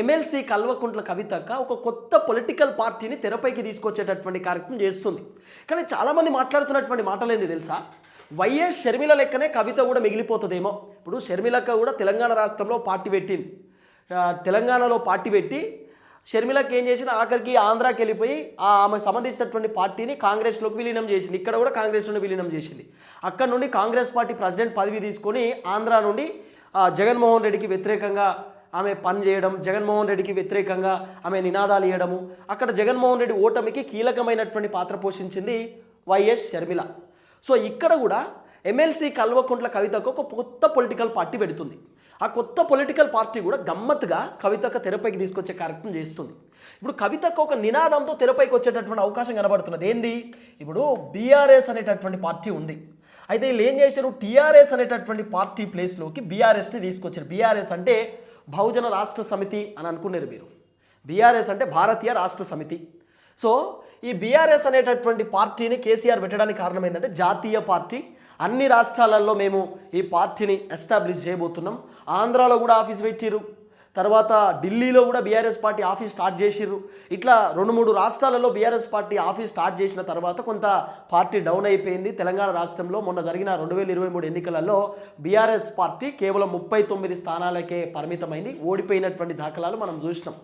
MLC Kalvakuntla కవితక్క ఒక కొత్త పొలిటికల్ పార్టీని తెరపైకి తీసుకొచ్చేటటువంటి కార్యక్రమం చేస్తుంది. కానీ చాలామంది మాట్లాడుతున్నటువంటి మాటలు ఏంది తెలుసా? వైఎస్ షర్మిల లెక్కనే కవిత కూడా మిగిలిపోతుందేమో. ఇప్పుడు షర్మిలక్క కూడా తెలంగాణ రాష్ట్రంలో పార్టీ పెట్టింది. తెలంగాణలో పార్టీ పెట్టి షర్మిలకి ఏం చేసింది? ఆఖరికి ఆంధ్రాకి వెళ్ళిపోయి ఆమె సంబంధించినటువంటి పార్టీని కాంగ్రెస్లోకి విలీనం చేసింది. ఇక్కడ కూడా కాంగ్రెస్లోనే విలీనం చేసింది. అక్కడ నుండి కాంగ్రెస్ పార్టీ ప్రెసిడెంట్ పదవి తీసుకొని ఆంధ్రా నుండి జగన్మోహన్ రెడ్డికి వ్యతిరేకంగా ఆమె పని చేయడం జగన్మోహన్ రెడ్డికి వ్యతిరేకంగా ఆమె నినాదాలు ఇవ్వడము అక్కడ జగన్మోహన్ రెడ్డి ఓటమికి కీలకమైనటువంటి పాత్ర పోషించింది వైఎస్ షర్మిల. సో ఇక్కడ కూడా ఎమ్మెల్సీ కల్వకుంట్ల కవితకు ఒక కొత్త పొలిటికల్ పార్టీ పెడుతుంది. ఆ కొత్త పొలిటికల్ పార్టీ కూడా గమ్మత్తుగా కవితకు తెరపైకి తీసుకొచ్చే కార్యక్రమం చేస్తుంది. ఇప్పుడు కవితకు ఒక నినాదంతో తెరపైకి వచ్చేటటువంటి అవకాశం కనబడుతున్నది. ఏంది? ఇప్పుడు బీఆర్ఎస్ అనేటటువంటి పార్టీ ఉంది. అయితే వీళ్ళు ఏం చేశారు? టీఆర్ఎస్ అనేటటువంటి పార్టీ ప్లేస్లోకి బీఆర్ఎస్ని తీసుకొచ్చారు. బీఆర్ఎస్ అంటే బహుజన రాష్ట్ర సమితి అని అనుకున్నారు మీరు. బీఆర్ఎస్ అంటే భారతీయ రాష్ట్ర సమితి. సో ఈ బీఆర్ఎస్ అనేటటువంటి పార్టీని కేసీఆర్ పెట్టడానికి కారణం ఏంటంటే జాతీయ పార్టీ. అన్ని రాష్ట్రాలలో మేము ఈ పార్టీని ఎస్టాబ్లిష్ చేయబోతున్నాం. ఆంధ్రాలో కూడా ఆఫీస్ పెట్టిరు తర్వాత ఢిల్లీలో కూడా బీఆర్ఎస్ పార్టీ ఆఫీస్ స్టార్ట్ చేసిర్రు. ఇట్లా రెండు మూడు రాష్ట్రాలలో బీఆర్ఎస్ పార్టీ ఆఫీస్ స్టార్ట్ చేసిన తర్వాత కొంత పార్టీ డౌన్ అయిపోయింది. తెలంగాణ రాష్ట్రంలో మొన్న జరిగిన రెండు వేల ఇరవై మూడు ఎన్నికలలో బీఆర్ఎస్ పార్టీ కేవలం ముప్పై తొమ్మిది స్థానాలకే పరిమితమైంది. ఓడిపోయినటువంటి దాఖలాలు మనం చూసినాం.